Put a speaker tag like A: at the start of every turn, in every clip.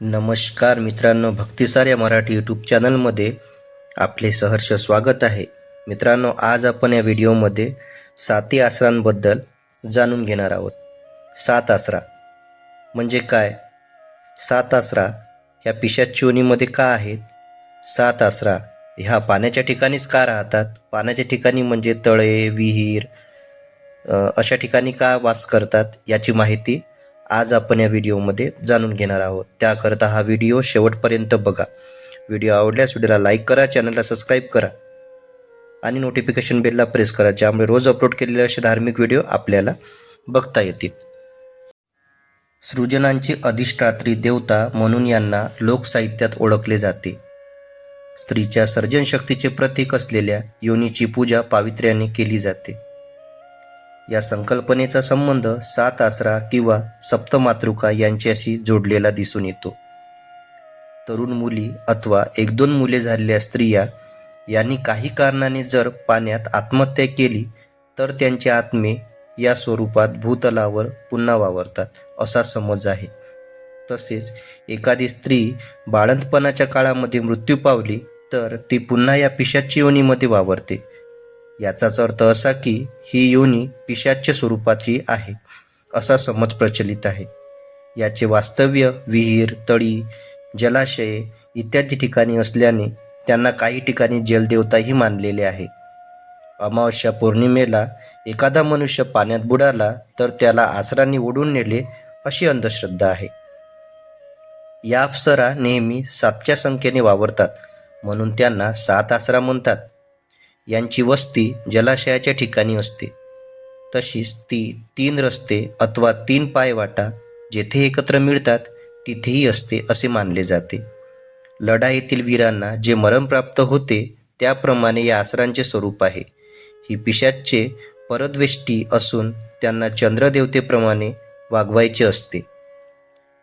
A: नमस्कार मित्रांनो भक्तिसार या मराठी यूट्यूब चॅनलमध्ये आपले सहर्ष स्वागत आहे. मित्रांनो आज आपण या व्हिडिओमध्ये साती आसरांबद्दल जाणून घेणार आहोत. सात आसरा. म्हणजे काय? सात आसरा ह्या पिशाच का आहेत? सात आसरा ह्या पाण्याच्या ठिकाणीच का राहतात? पाण्याच्या ठिकाणी म्हणजे तळे विहीर अशा ठिकाणी का वास करतात? याची माहिती आज आपण या व्हिडिओमध्ये जाणून घेणार आहोत. त्याकरता हा व्हिडिओ शेवटपर्यंत बघा. व्हिडिओ आवडल्यास व्हिडिओला लाईक करा चॅनलला सबस्क्राईब करा आणि नोटिफिकेशन बेलला प्रेस करा ज्यामुळे रोज अपलोड केलेले असे धार्मिक व्हिडिओ आपल्याला बघता येतील. सृजनांची अधिष्ठात्री देवता म्हणून यांना लोकसाहित्यात ओळखले जाते. स्त्रीच्या सर्जनशक्तीचे प्रतीक असलेल्या योनीची पूजा पावित्र्याने केली जाते. या संकल्पनेचा संबंध सात आसरा किंवा सप्तमातृका यांच्याशी जोडलेला दिसून येतो. तरुण मुली अथवा एक दोन मुले झालेल्या स्त्रिया यांनी काही कारणाने जर पाण्यात आत्महत्या केली तर त्यांचे आत्मे या स्वरूपात भूतलावर पुन्हा वावरतात असा समज आहे. तसेच एखादी स्त्री बाळंतपणाच्या काळामध्ये मृत्यू पावली तर ती पुन्हा या पिशाची योनीमध्ये वावरते. याचाच अर्थ असा की ही योनी पिशाच्य स्वरूपाची आहे असा समज प्रचलित आहे. याचे वास्तव्य विहीर तळी जलाशये इत्यादी ठिकाणी असल्याने त्यांना काही ठिकाणी जलदेवताही मानलेले आहे. अमावस्या पौर्णिमेला एखादा मनुष्य पाण्यात बुडाला तर त्याला आसरांनी ओढून नेले अशी अंधश्रद्धा आहे. या अप्सरा नेहमी सातच्या संख्येने वावरतात म्हणून त्यांना सात आसरा म्हणतात. यांची वस्ती जलाशयाच्या ठिकाणी असते. तशीच ती तीन रस्ते अथवा तीन पायवाटा जेथे एकत्र मिळतात तिथेही असते असे मानले जाते. लढाईतील वीरांना जे मरण प्राप्त होते त्याप्रमाणे या आसरांचे स्वरूप आहे. ही पिशाचे परद्वेष्टी असून त्यांना चंद्रदेवतेप्रमाणे वागवायचे असते.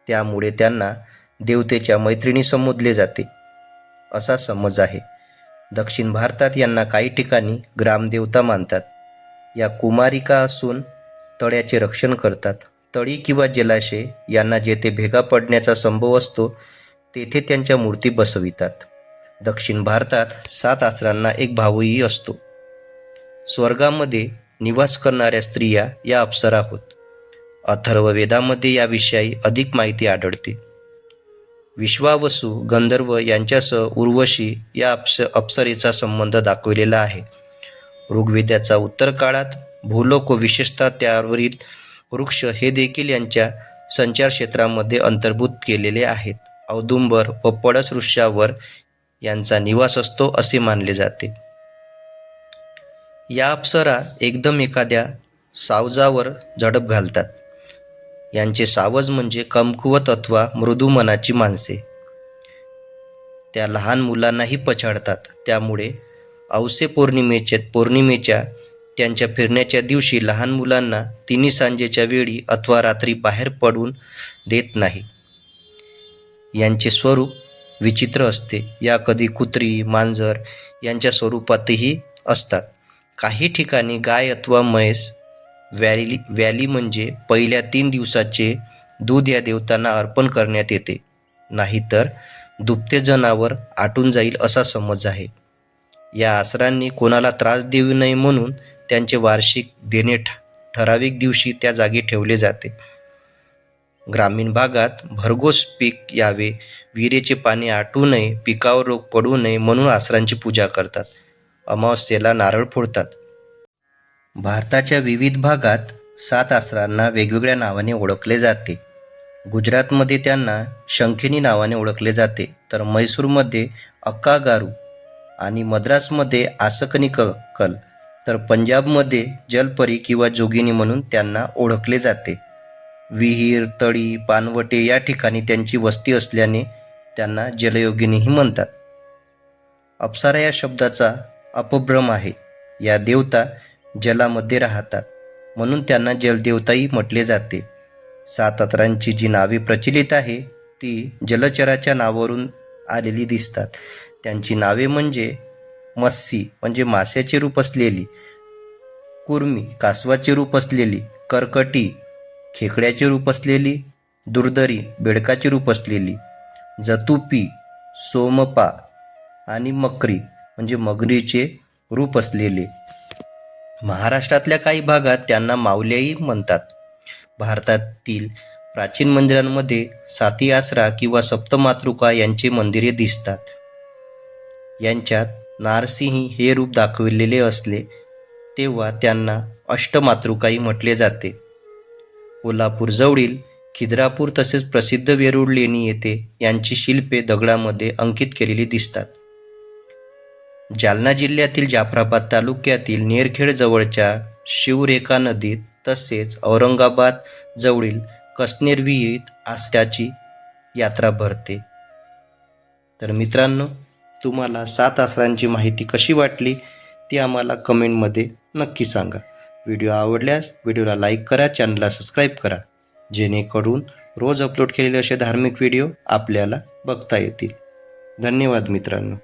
A: त्यामुळे त्यांना देवतेच्या मैत्रिणी संबोधले जाते. असा समज आहे. दक्षिण भारतात यांना काही ठिकाणी ग्रामदेवता मानतात. या कुमारिका असून तळ्याचे रक्षण करतात. तळी किंवा जलाशय यांना जेथे भेगा पडण्याचा संभव असतो तेथे त्यांच्या मूर्ती बसवितात. दक्षिण भारतात सात आसरांना एक भाऊही असतो. स्वर्गामध्ये निवास करणाऱ्या स्त्रिया या अप्सरा होत. अथर्व वेदामध्ये याविषयी अधिक माहिती आढळते. विश्वावसू गंधर्व यांच्यासह उर्वशी या अप्स अप्सरेचा संबंध दाखविलेला आहे. ऋग्वेदाचा उत्तर काळात भूलोक व विशेषतः त्यावरील वृक्ष हे देखील यांच्या संचार क्षेत्रामध्ये अंतर्भूत केलेले आहेत. औदुंबर व पडस वृक्षावर यांचा निवास असतो असे मानले जाते. या अप्सरा एकदम एखाद्या सावजावर झडप घालतात. यांचे सावज म्हणजे कमकुवत अथवा मृदू मनाची माणसे. त्या लहान मुलांनाही पछाडतात. त्यामुळे औसे पौर्णिमेच्या पौर्णिमेच्या त्यांच्या फिरण्याच्या दिवशी लहान मुलांना तिन्ही सांजेच्या वेळी अथवा रात्री बाहेर पडून देत नाही. यांचे स्वरूप विचित्र असते. या कधी कुत्री मांजर यांच्या स्वरूपातही असतात. काही ठिकाणी गाय अथवा म्हैस व्हॅली व्हॅली म्हणजे पहिल्या तीन दिवसाचे दूध या देवतांना अर्पण करण्यात येते. नाहीतर दुभते जनावर आटून जाईल असा समज आहे. या आसरांनी कोणाला त्रास देऊ नये म्हणून त्यांचे वार्षिक देणे ठ ठराविक दिवशी त्या जागी ठेवले जाते. ग्रामीण भागात भरघोस पीक यावे विहिरेचे पाणी आटू नये पिकावर रोग पडू नये म्हणून आसरांची पूजा करतात. अमावस्येला नारळ फोडतात. भारताच्या विविध भागात सात आसरांना वेगवेगळ्या नावाने ओळखले जाते. गुजरातमध्ये त्यांना शंखिनी नावाने ओळखले जाते तर म्हैसूरमध्ये अक्कागारू आणि मद्रासमध्ये आसकनी कल तर पंजाबमध्ये जलपरी किंवा जोगिनी म्हणून त्यांना ओळखले जाते. विहीर तळी पानवटे या ठिकाणी त्यांची वस्ती असल्याने त्यांना जलयोगिनीही म्हणतात. अप्सरा या शब्दाचा अपभ्रम आहे. या देवता जलामध्ये राहतात. म्हणून त्यांना जलदेवताही म्हटले जाते. सात अत्रांची जी नावे प्रचलित आहे ती जलचराच्या नावावरून आलेली दिसतात. त्यांची नावे म्हणजे मस्सी म्हणजे माश्याचे रूप असलेली. कुर्मी कासवाचे रूप असलेली. कर्कटी खेकड्याचे रूप असलेली. दुर्दरी बेडकाचे रूप असलेली. जतुपी सोमपा आणि मकरी म्हणजे मगरीचे रूप असलेले. महाराष्ट्रातल्या काही भागात त्यांना माऊल्याही म्हणतात. भारतातील प्राचीन मंदिरांमध्ये साती आसरा किंवा सप्तमातृका यांची मंदिरे दिसतात. यांच्यात नारसिंही हे रूप दाखविलेले असले तेव्हा त्यांना अष्टमातृकाही म्हटले जाते. कोल्हापूरजवळील खिद्रापूर तसेच प्रसिद्ध वेरूळ लेणी येथे यांची शिल्पे दगडामध्ये अंकित केलेली दिसतात. जालना जिल्ह्यातील जाफराबाद तालुक्यातील नेरखेड जवळच्या शिवरेखा नदीत तसेच औरंगाबाद जवळील कसनेर विहिरीत आसऱ्याची यात्रा भरते. तर मित्रांनो तुम्हाला सात आसरांची माहिती कशी वाटली ती आम्हाला कमेंटमध्ये नक्की सांगा. व्हिडिओ आवडल्यास व्हिडिओला लाईक करा चॅनलला सबस्क्राईब करा. जेणेकरून रोज अपलोड केलेले असे धार्मिक व्हिडिओ आपल्याला बघता येतील. धन्यवाद मित्रांनो.